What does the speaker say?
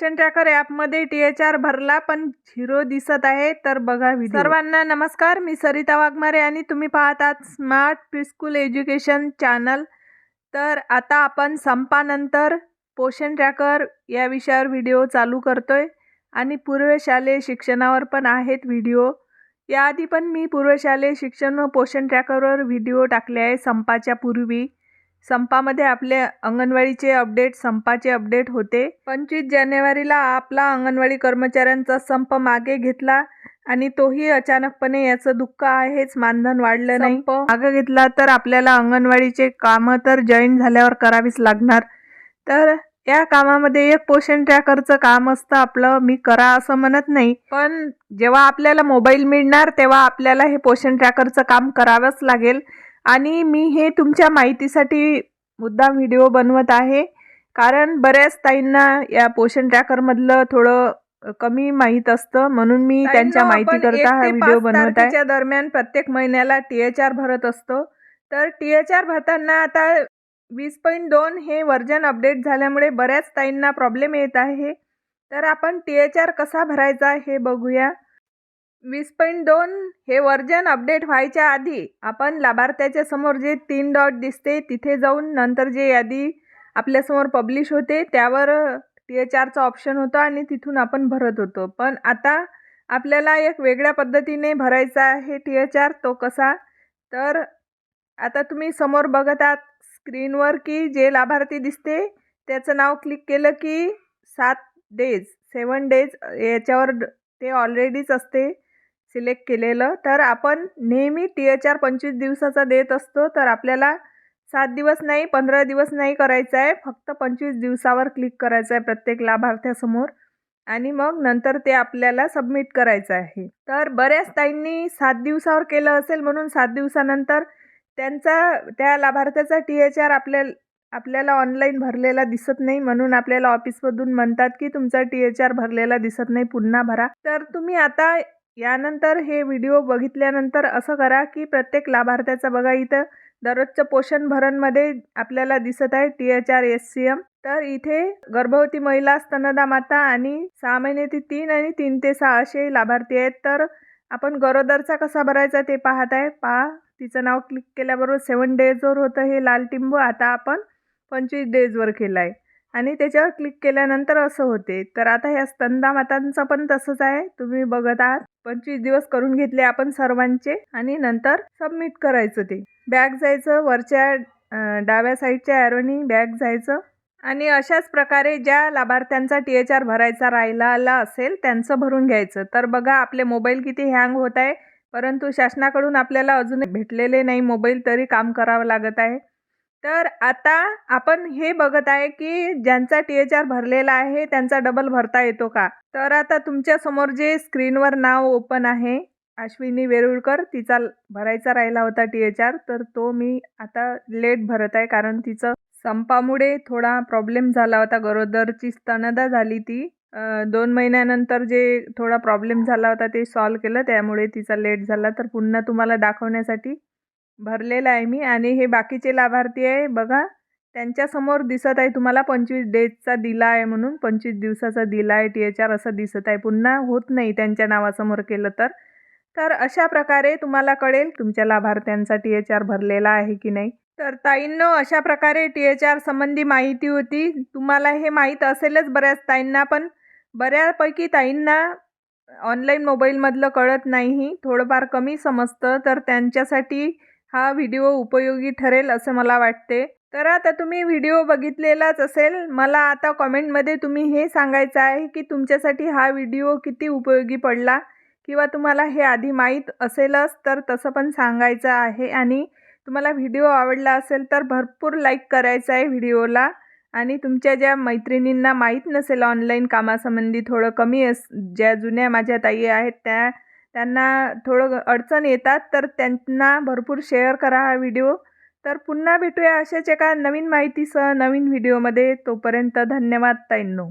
पोषण ट्रॅकर ॲपमध्ये T H R भरला पण झिरो दिसत आहे. तर बघा व्हिडिओ. सर्वांना नमस्कार मी सरिता वाघमारे आणि तुम्ही पाहतात स्मार्ट प्रिस्कूल एज्युकेशन चॅनल तर आता आपण संपानंतर पोषण ट्रॅकर या विषयावर व्हिडिओ चालू करतोय. आणि पूर्वशालेय शिक्षणावर पण आहेत व्हिडिओ. याआधी पण मी पूर्वशालेय शिक्षण व पोषण ट्रॅकरवर व्हिडिओ टाकले आहे संपाच्या पूर्वी. संपामध्ये आपले अंगणवाडीचे अपडेट संपाचे अपडेट होते. पंचवीस जानेवारीला आपला अंगणवाडी कर्मचाऱ्यांचा संप मागे घेतला आणि तोही अचानकपणे याचं दुःख आहेच मानधन वाढलं नाही. मागे घेतला तर आपल्याला अंगणवाडीचे कामं तर जॉईन झाल्यावर करावीच लागणार. तर या कामामध्ये एक पोषण ट्रॅकरचं काम असतं आपलं मी करा असं म्हणत नाही. पण जेव्हा आपल्याला मोबाईल मिळणार तेव्हा आपल्याला हे पोषण ट्रॅकरचं काम करावंच लागेल. आणि मी हे तुमच्या माहितीसाठी मुद्दाम व्हिडिओ बनवत आहे. कारण बऱ्याच ताईंना या पोषण ट्रॅकरमधलं थोडं कमी माहीत असतं. म्हणून मी त्यांच्या माहितीकरता हा व्हिडिओ बनवत आहे. दरम्यान प्रत्येक महिन्याला टी एच आर भरत असतो. तर टी एच आर भरताना आता वीस पॉईंट दोन हे व्हर्जन अपडेट झाल्यामुळे बऱ्याच ताईंना प्रॉब्लेम येत आहे. तर आपण टी एच आर कसा भरायचा हे बघूया. वीस पॉईंट दोन हे व्हर्जन अपडेट व्हायच्या आधी आपण लाभार्थ्याच्या समोर जे तीन डॉट दिसते तिथे जाऊन नंतर जे यादी आपल्यासमोर पब्लिश होते त्यावर टी एच आरचा ऑप्शन होता आणि तिथून आपण भरत होतो. पण आता आपल्याला एक वेगळ्या पद्धतीने भरायचा आहे टी एच आर तो कसा? तर आता तुम्ही समोर बघत आहात स्क्रीनवर की जे लाभार्थी दिसते त्याचं नाव क्लिक केलं की सात डेज सेवन डेज याच्यावर ते ऑलरेडीच असते. सिलेक्ट केलेलं. तर आपण नेहमी टी एच आर पंचवीस दिवसाचा देत असतो. तर आपल्याला सात दिवस नाही पंधरा दिवस नाही करायचं आहे. फक्त पंचवीस दिवसावर क्लिक करायचं आहे प्रत्येक लाभार्थ्यासमोर. आणि मग नंतर ते आपल्याला सबमिट करायचं आहे. तर बऱ्याच ताईंनी सात दिवसावर केलं असेल म्हणून सात दिवसानंतर त्यांचा त्या लाभार्थ्याचा टी एच आर आपल्या आपल्याला ऑनलाईन भरलेला दिसत नाही म्हणून आपल्याला ऑफिसमधून म्हणतात की तुमचा टी एच आर भरलेला दिसत नाही पुन्हा भरा. तर तुम्ही आता यानंतर हे व्हिडिओ बघितल्यानंतर असं करा की प्रत्येक लाभार्थ्याचं बघा इथं दररोजचं पोषण भरणमध्ये आपल्याला दिसत आहे T H R S C M तर इथे गर्भवती महिला स्तनदा माता आणि सहा महिने ते तीन आणि तीन ते सहा असे लाभार्थी आहेत. तर आपण गरोदरचा कसा भरायचा ते पाहत आहे. पहा तिचं नाव क्लिक केल्याबरोबर सेवन डेजवर होतं हे लाल टिंबू. आता आपण पंचवीस डेजवर केलं आहे आणि त्याच्यावर क्लिक केल्यानंतर असं होते. तर आता ह्या स्तनदा मातांचं पण तसंच आहे. तुम्ही बघत आहात. पंचवीस दिवस करून घेतले आपण सर्वांचे आणि नंतर सबमिट करायचं ते. बॅग जायचं वरच्या डाव्या साईडच्या ॲरोनी बॅग जायचं. आणि अशाच प्रकारे ज्या लाभार्थ्यांचा टी एच आर भरायचा राहिला असेल त्यांचं भरून घ्यायचं. तर बघा आपले मोबाईल किती हँग होत आहे. परंतु शासनाकडून आपल्याला अजून भेटलेले नाही. मोबाईल तरी काम करावं लागत आहे. तर आता आपण हे बघत आहे की ज्यांचा टी एच आर भरलेला आहे त्यांचा डबल भरता येतो का? तर आता तुमच्यासमोर जे स्क्रीनवर नाव ओपन आहे अश्विनी वेरुळकर तिचा भरायचा राहिला होता टी एच आर तर तो मी आता लेट भरत आहे कारण तिचं संपामुळे थोडा प्रॉब्लेम झाला होता गरोदरची स्तनदा झाली ती. दोन महिन्यानंतर जे थोडा प्रॉब्लेम झाला होता ते सॉल्व केलं त्यामुळे तिचा लेट झाला. तर पुन्हा तुम्हाला दाखवण्यासाठी भरलेलं आहे मी आणि हे बाकीचे लाभार्थी आहे बघा. त्यांच्यासमोर दिसत आहे तुम्हाला पंचवीस डेजचा दिला आहे म्हणून पंचवीस दिवसाचा दिला आहे टी एच आर असं दिसत आहे. पुन्हा होत नाही त्यांच्या नावासमोर केलं तर. तर अशा प्रकारे तुम्हाला कळेल तुमच्या लाभार्थ्यांचा टी एच आर भरलेला आहे की नाही. तर ताईंनो अशा प्रकारे टी एच आर संबंधी माहिती होती. तुम्हाला हे माहीत असेलच बऱ्याच ताईंना पण. बऱ्यापैकी ताईंना ऑनलाईन मोबाईलमधलं कळत नाही. थोडंफार कमी समजतं. तर त्यांच्यासाठी हा व्हिडिओ उपयोगी ठरेल असं मला वाटते. तर आता तुम्ही व्हिडिओ बघितलेलाच असेल मला आता कॉमेंटमध्ये तुम्ही हे सांगायचं आहे की तुमच्यासाठी हा व्हिडिओ किती उपयोगी पडला किंवा तुम्हाला हे आधी माहीत असेलच तर तसं पण सांगायचं आहे आणि तुम्हाला व्हिडिओ आवडला असेल तर भरपूर लाईक करायचं आहे व्हिडिओला आणि तुमच्या ज्या मैत्रिणींना माहीत नसेल ऑनलाईन कामासंबंधी थोडं कमी अस ज्या जुन्या माझ्या ताई आहेत त्या त्यांना थोडं अडचण येतात तर त्यांना भरपूर शेअर करा हा व्हिडिओ तर पुन्हा भेटूया अशाच एका नवीन माहितीसह नवीन व्हिडिओमध्ये तोपर्यंत धन्यवाद ताईंनो.